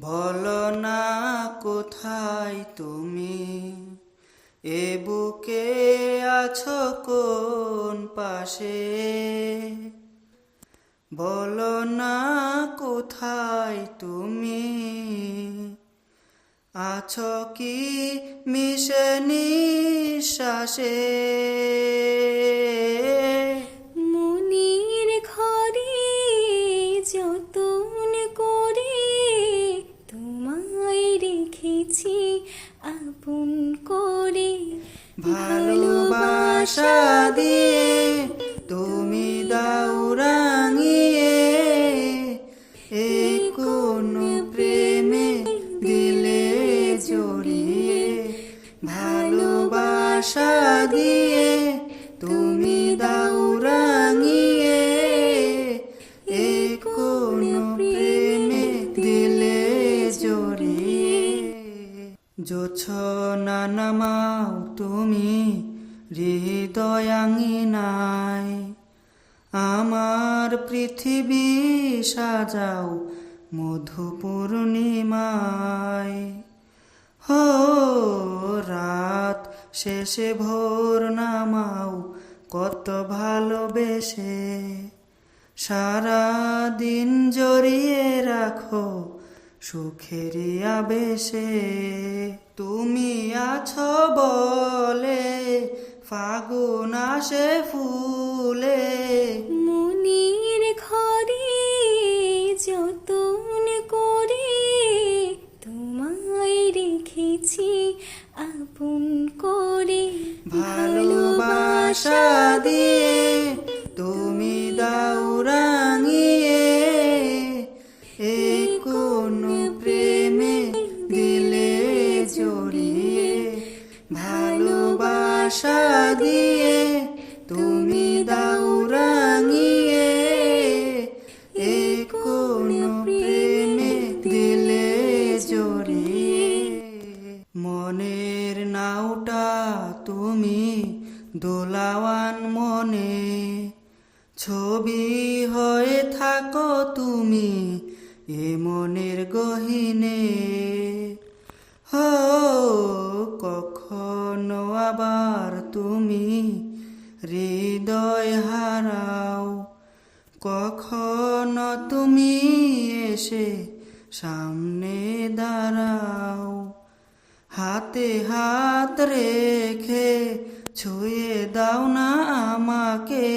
বলো না কোথায় তুমি? এ বুকে আছো কোন পাশে? বলো না কোথায় তুমি? আছো কি মিশে নিঃশ্বাসে? ভালোবাসা দিয়ে তুমি দাও রাঙিয়ে। এ কোন প্রেমে দিলে জড়িয়ে? ভালোবাসা দিয়ে তুমি রাঙিয়ে। জোছনা নামাও তুমি হৃদয়াঙ্গিনায় আমার পৃথিবী সাজাও মধু পূর্ণিমায় হো, রাত শেষে ভোর নামাও, কত ভালোবেসে। সারা দিন জড়িয়ে রাখো সুখেরই আবেশে তুমি আছো বলে ফাগুন আসে ফুলে। মনের ঘরে যতন করে তোমায় রেখেছি আপন করে ভালোবাসা দিয়ে ছবি হয়ে থাকো তুমি এ মনের গহিনে। হো, কখনো আবার তুমি হৃদয় হারাও। কখনো তুমি এসে সামনে দাঁড়াও। হাতে হাত রেখে ছুঁয়ে দাও না আমাকে।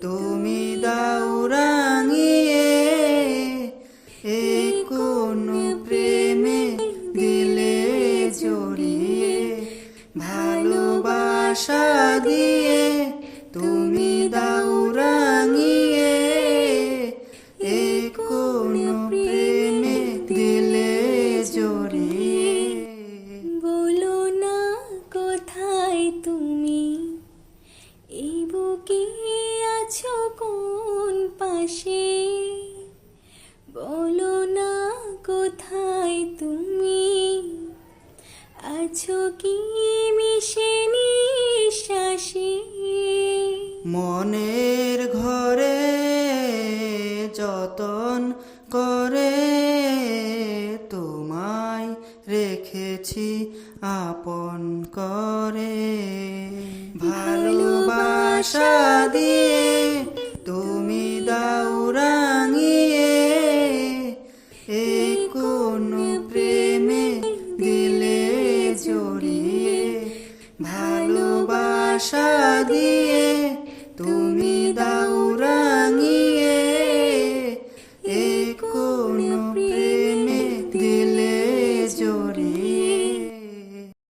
তুমি রাঙিয়ে। কোন প্রেমে ভালোবাসা দিয়ে মনের ঘরে যতন করে তোমায় রেখেছি আপন করে। ভালোবাসা দিয়ে তুমি দাও রাঙিয়ে এ কোন প্রেমে দিলে জড়িয়ে। ভালোবাসা দিয়ে